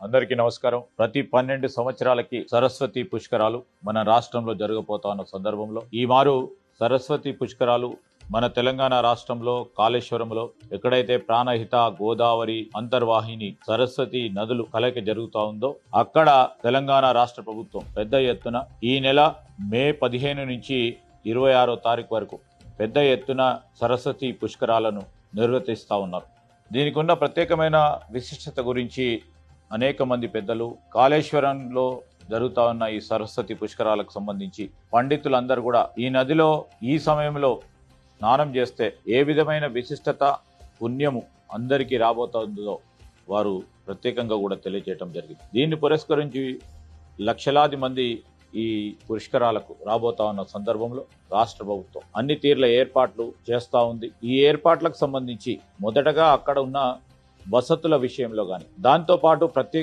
అందరికీ నమస్కారం. ప్రతి పన్నెండు సంవత్సరాలకి సరస్వతి పుష్కరాలు మన రాష్ట్రంలో జరగబోతా ఉన్న సందర్భంలో. ఈ మారు సరస్వతి పుష్కరాలు మన తెలంగాణ రాష్ట్రంలో కాళేశ్వరంలో ఎక్కడైతే ప్రాణహిత గోదావరి అంతర్వాహిని సరస్వతి నదులు కలయిక జరుగుతూ ఉందో అక్కడ తెలంగాణ రాష్ట్ర ప్రభుత్వం పెద్ద ఎత్తున ఈ నెల మే పదిహేను నుంచి ఇరవై ఆరో తారీఖు వరకు పెద్ద ఎత్తున సరస్వతి పుష్కరాలను నిర్వర్తిస్తూ ఉన్నారు. దీనికి ఉన్న ప్రత్యేకమైన విశిష్టత గురించి అనేక మంది పెద్దలు కాళేశ్వరంలో జరుగుతా ఉన్న ఈ సరస్వతి పుష్కరాలకు సంబంధించి పండితులందరూ కూడా ఈ నదిలో ఈ సమయంలో స్నానం చేస్తే ఏ విధమైన విశిష్టత పుణ్యము అందరికీ రాబోతుందో వారు ప్రత్యేకంగా కూడా తెలియజేయటం జరిగింది. దీన్ని పురస్కరించి లక్షలాది మంది ఈ పుష్కరాలకు రాబోతా ఉన్న సందర్భంలో రాష్ట్ర ప్రభుత్వం అన్ని తీర్ల ఏర్పాట్లు చేస్తూ ఉంది. ఈ ఏర్పాట్లకు సంబంధించి మొదటగా అక్కడ ఉన్న వసతుల విషయంలో కానీ దాంతోపాటు ప్రత్యేక